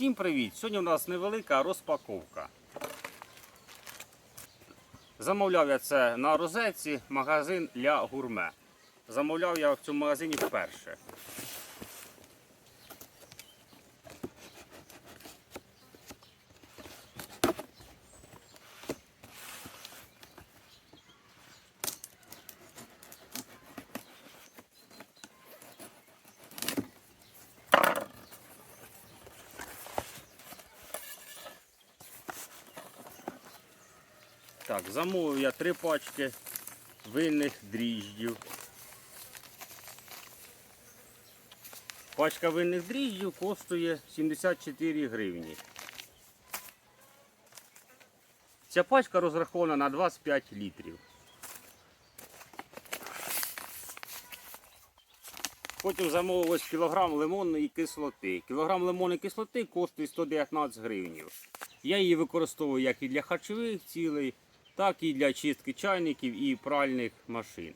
Всім привіт! Сьогодні у нас невелика розпаковка. Замовляв я це на розетці, магазин для гурме. Замовляв я в цьому магазині вперше. Так, замовив я три пачки винних дріждів. Пачка винних дріждів коштує 74 гривні. Ця пачка розрахована на 25 літрів. Потім замовив ось кілограм лимонної кислоти. Кілограм лимонної кислоти коштує 119 гривень. Я її використовую як і для харчових цілей, так і для чистки чайників і пральних машин.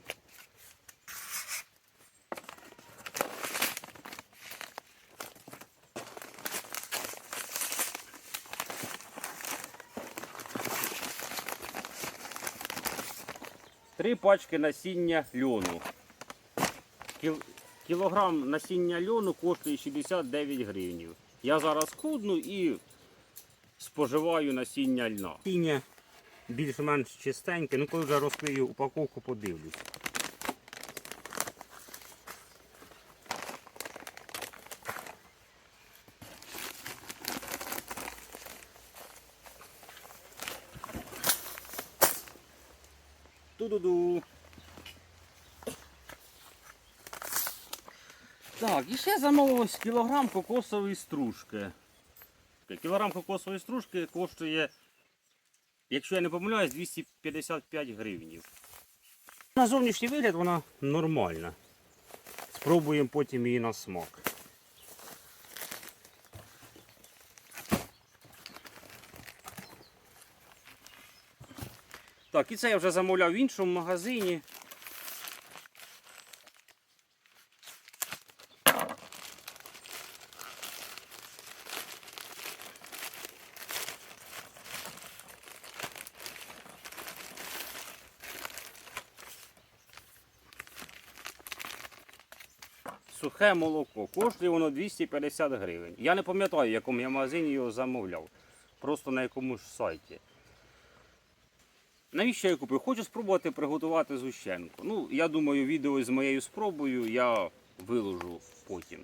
Три пачки насіння льону. Кілограм насіння льону коштує 69 гривень. Я зараз худну і споживаю насіння льна. Більш-менш чистеньке, ну коли вже розкрию упаковку, подивлюсь. Ту-ду-ду. Так, і ще замовив ось кілограм кокосової стружки. Кілограм кокосової стружки коштує, якщо я не помиляюсь, 255 гривнів. На зовнішній вигляд вона нормальна. Спробуємо потім її на смак. Так, і це я вже замовляв в іншому магазині. Сухе молоко. Коштує воно 250 гривень. Я не пам'ятаю, в якому я магазині його замовляв. Просто на якомусь сайті. Навіщо я купив? Хочу спробувати приготувати згущенку. Ну, я думаю, відео з моєю спробою я виложу потім.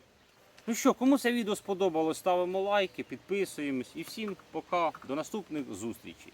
Ну що, кому це відео сподобалось, ставимо лайки, підписуємось і всім пока, до наступних зустрічей.